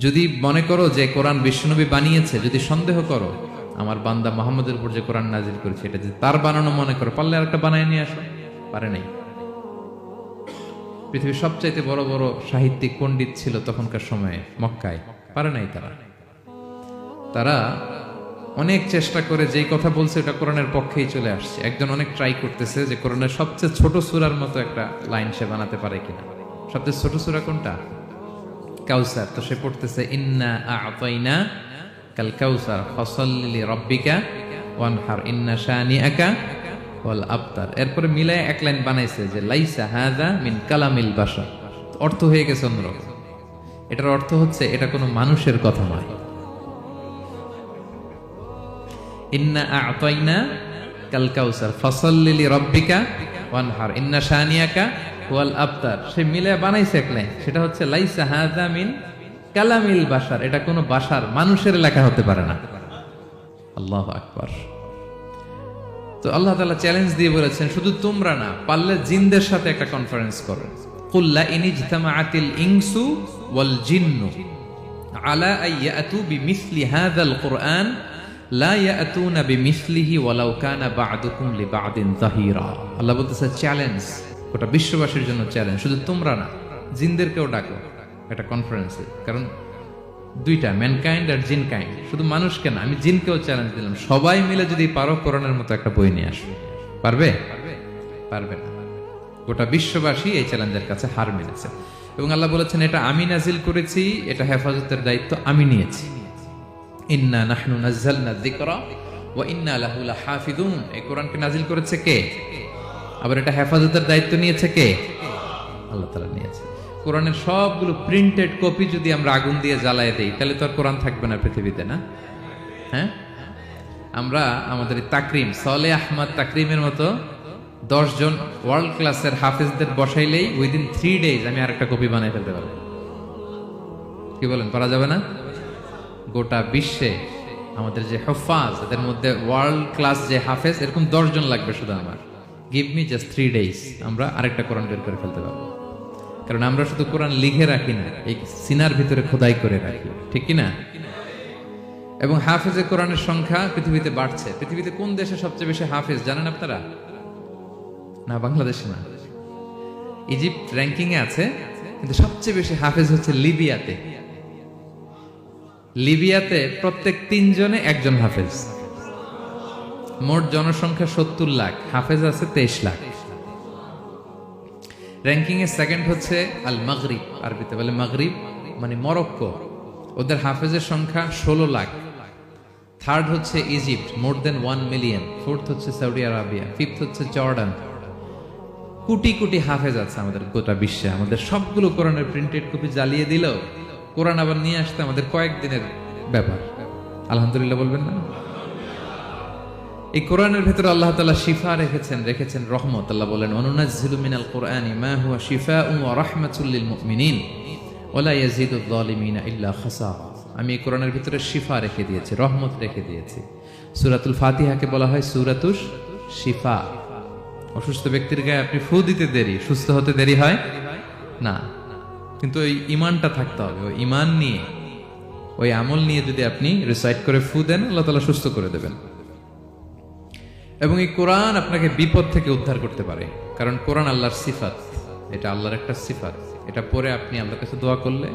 যদি মনে করো যে কোরআন বিশ্বনবী বানিয়েছে, যদি সন্দেহ করো, আমার বান্দা মোহাম্মদের উপর যে কোরআন নাজিল করেছে, এটা যদি তার বানানো মনে করো, পারলে আরেকটা বানায় নিয়ে আসো? পারে নাই। পৃথিবীর সবচাইতে বড় বড় সাহিত্যিক পণ্ডিত ছিল তখনকার সময়ে মক্কায়। পারে নাই তারা। তারা অনেক চেষ্টা করে যেই কথা বলছে, ওটা কোরআনের পক্ষেই চলে আসছে। একজন অনেক ট্রাই করতেছে যে কোরআনের সবচেয়ে ছোট সুরার মতো একটা লাইন সে বানাতে পারে কিনা। সবচেয়ে ছোট সুরা কোনটা? কাউসার। তো সে পড়তেছে, ইন্না আতাইনা কাল কাউসার, ফসল্লি রব্বিকা ওয়ানহার, ইন্না শানিআকা ওয়াল আবতার। এরপরে মিলায় এক লাইন বানাইছে যে, লাইসা হাযা মিন কালামিল বাশার। অর্থ হয়ে গেছে অন্যরকম। এটার অর্থ হচ্ছে, এটা কোনো মানুষের কথা নয়। ইন্না আতাইনা কাল কাউসার, ফসল্লি রব্বিকা ওয়ানহার। ইন্না ওয়াল সে মিলে বানাইছে সেটা হচ্ছে, লাইসা হাযা মিন কালামিল বাশার। এটা কোনো বাশার, মানুষের লেখা হতে পারে না। আল্লাহ তো আল্লাহ তাআলা চ্যালেঞ্জ দিয়ে বলেছেন, শুধু তোমরা না, পারলে জিনদের সাথে একটা কনফারেন্স করো। কুল্লা ইনিজতামাআতিল ইনসু ওয়াল জিন্নু আলা আইয়াতু বিমিসলি কুরআন আল্লাহ বলতেছে, চ্যালেঞ্জ, গোটা বিশ্ববাসীর জন্য চ্যালেঞ্জ। শুধু তোমরা না, জিনদেরকেও ডাকো একটা কনফারেন্সে কারণ দুইটা ম্যানকাইন্ড আর জিন কাইন্ড শুধু মানুষকে না, আমি জিনকেও চ্যালেঞ্জ দিলাম। সবাই মিলে যদি পারো, কোরআনের মতো একটা বই নিয়ে আসো। পারবে? পারবে না। গোটা বিশ্ববাসী এই চ্যালেঞ্জের কাছে হার মেনেছে। এবং আল্লাহ বলেছেন, এটা আমি নাজিল করেছি, এটা হেফাজতের দায়িত্ব আমি নিয়েছি। ইন্না নাহনু নাজ্জালনা যিকরা ওয়া ইন্না এই কোরআনকে নাজিল করেছে কে? আবার এটা হেফাজতের দায়িত্ব নিয়েছে কে? আল্লাহ নিয়েছে। কোরআনের সবগুলো প্রিন্টেড কপি যদি আমরা আগুন দিয়ে জ্বালায় দেই, তাহলে তো আর কোরআন থাকবে না পৃথিবীতে, না? হ্যাঁ? আমরা আমাদের তাকরিম সলে আহমদ তাকরিমের মতো জন ওয়ার্ল্ড ক্লাসের হাফিজদের বসাইলেই উইদিন থ্রি ডেজ আমি আরেকটা কপি বানাই ফেলতে পারব। কি বলেন পারা যাবে না? গোটা বিশ্বে আমাদের যে হফাজ, এদের মধ্যে ওয়ার্ল্ড ক্লাস যে হাফেজ, এরকম জন লাগবে শুধু আমার। Give me just three days আমরা আরেকটা কোরআন বের করে ফেলতে পারব। কারণ আমরা শুধু কোরআন লিখে রাখি না, এই সিনার ভিতরে খোদাই করে রাখি, ঠিক কি না এবং হাফেজে কোরআনের সংখ্যা পৃথিবীতে বাড়ছে। পৃথিবীতে কোন দেশে সবচেয়ে বেশি হাফেজ, জানেন আপনারা? না, বাংলাদেশে না। ইজিপ্ট র্যাঙ্কিং এ আছে, কিন্তু সবচেয়ে বেশি হাফেজ হচ্ছে লিবিয়াতে। লিবিয়াতে প্রত্যেক তিনজনে একজন হাফেজ। মোট জনসংখ্যা সত্তর লাখ, হাফেজ আছে তেইশ লাখ। র্যাঙ্কিং এ সেকেন্ড হচ্ছে আল মাগরিব আরবিতে বলে মাগরিব মানে মরক্কো। ওদের হাফেজের সংখ্যা ষোলো লাখ। থার্ড হচ্ছে Egypt more than one million fourth হচ্ছে সৌদি আরাবিয়া ফিফথ হচ্ছে জর্ডান কোটি কোটি হাফেজ আছে আমাদের গোটা বিশ্বে। আমাদের সবগুলো কোরআনের প্রিন্টেড কপি জ্বালিয়ে দিলেও কোরআন আবার নিয়ে আসতে আমাদের কয়েকদিনের ব্যাপার। আলহামদুলিল্লাহ বলবেন না? এই কোরআনের ভেতরে আল্লাহ তাআলা শিফা রেখেছেন রেখেছেন রহমত। আল্লাহ বলেন অনুনাজ্জিলু মিনাল কোরআনি মা হুয়া শিফাউন ওয়া রাহমাতুল লিল মুমিনিন ওয়ালা ইয়াজিদুল যালিমিনা ইল্লা খাসারা। আমি এই কোরআনের ভিতরে শিফা রেখে দিয়েছি, রহমত রেখে দিয়েছি। সুরাতুল ফাতিহাকে বলা হয় সূরাতুস শিফা। অসুস্থ ব্যক্তির গায়ে আপনি ফু দিতে দেরি, সুস্থ হতে দেরি হয়? না। কিন্তু ওই ইমানটা থাকতে হবে, ওই ইমান নিয়ে। ওই আমল নিয়ে যদি আপনি রিসাইড করে ফু দেন, আল্লাহ তালা সুস্থ করে দেবেন। এবং এই কোরআন আপনাকে বিপদ থেকে উদ্ধার করতে পারে। কারণ কোরআন আল্লাহর সিফাত, এটা আল্লাহর একটা সিফাত। এটা পরে আপনি আল্লাহর কাছে দোয়া করলে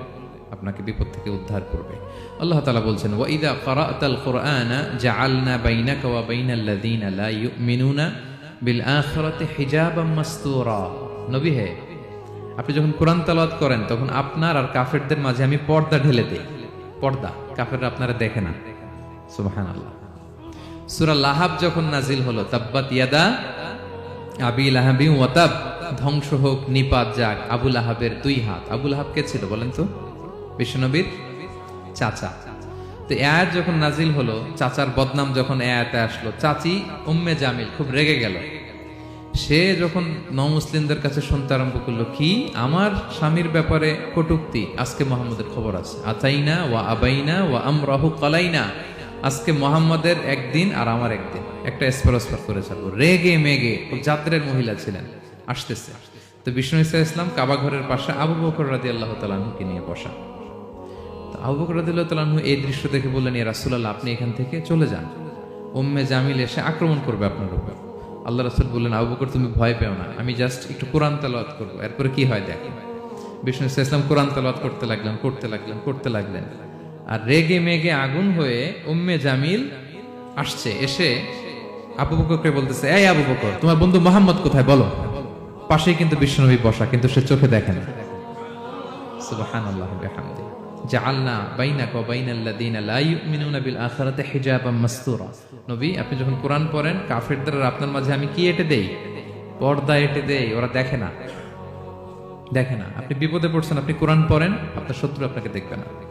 আপনাকে বিপদ থেকে উদ্ধার করবে। আল্লাহ তালা বলছেন, ওয়াইদা ক্বারাতাল কুরআনা জাআলনা বাইনাকা ওয়া বাইনাল্লাযীনা লা ইউমিনুনা বিল আখিরাতি হিজাবাম মাসতুরা। নবী হে আপনি যখন কোরআন তেলাওয়াত করেন, তখন আপনার আর কাফেরদের মাঝে আমি পর্দা ঢেলে দিই। পর্দা, কাফেররা আপনারা দেখে না। সুবহানাল্লাহ। সুরা লাহাব যখন নাজিল হলো, তাব্বাত ইয়াদা আবি লাহাবি ওয়াতাব ধ্বংস হোক, নিপাত যাক, আবু লাহাবের দুই হাত। আবু লাহাব কে ছিল বলেন তো? বিশ্বনবীর চাচা। তো এ আয়াত যখন নাজিল হলো, চাচার বদনাম যখন এ আয়াতে আসলো, চাচি উম্মে জামিল খুব রেগে গেল। সে যখন নমুসলিমদের কাছে শুনতে আরম্ভ করল, কি? আমার স্বামীর ব্যাপারে কটুক্তি? আজকে মোহাম্মদের খবর আছে। আতাইনা ওয়া আবাইনা ওয়া আমরাহু কালাইনা। আজকে মোহাম্মদের একদিন আর আমার একদিন। একটা এসপার করে ছাড়বো রেগে মেগে যাত্রের মহিলা ছিলেন। আসতেছে। তো বিষ্ণু ইসা ইসলাম কাবা ঘরের পাশে আবু বকর রাদি আল্লাহ তালাহুকে নিয়ে বসা। তো আবু বকর রাদিয়াল্লাহু তাআলা আনহু এই দৃশ্য দেখে বললেন রাসূলুল্লাহ, আপনি এখান থেকে চলে যান। উম্মে জামিল এসে আক্রমণ করবে আপনার উপর। আল্লাহ রাসূল বললেন, আবু বকর, তুমি ভয় পেও না। আমি জাস্ট একটু কোরআন তেলাওয়াত করব। এরপরে কি হয় দেখো। বিষ্ণু ইসলাম কোরআন তেলাওয়াত করতে লাগলেন করতে লাগলেন করতে লাগলেন। আর রেগে মেগে আগুন হয়ে উম্মে জামিল আসছে, এসে আবু বকরকে বলতেছে, এই আবু বকর, তোমার বন্ধু মোহাম্মদ কোথায়? বলো। পাশেই কিন্তু বিশ্বনবী বসা, কিন্তু সে চোখে দেখে না। সুবহানাল্লাহ বিহামদি জাআলনা বাইনাকা ওয়া বাইনাল্লাযিনা লা ইউমিনুনা বিল আখিরাতি হিজাবাম মাসতুরা। নবী, আপনি যখন কোরআন পড়েন, কাফেরদের আপনার মাঝে আমি কি এটে দেই? পর্দা এটে দেই, ওরা দেখে না। দেখে না। আপনি বিপদে পড়ছেন, আপনি কোরআন পড়েন, আপনার শত্রু আপনাকে দেখবে না।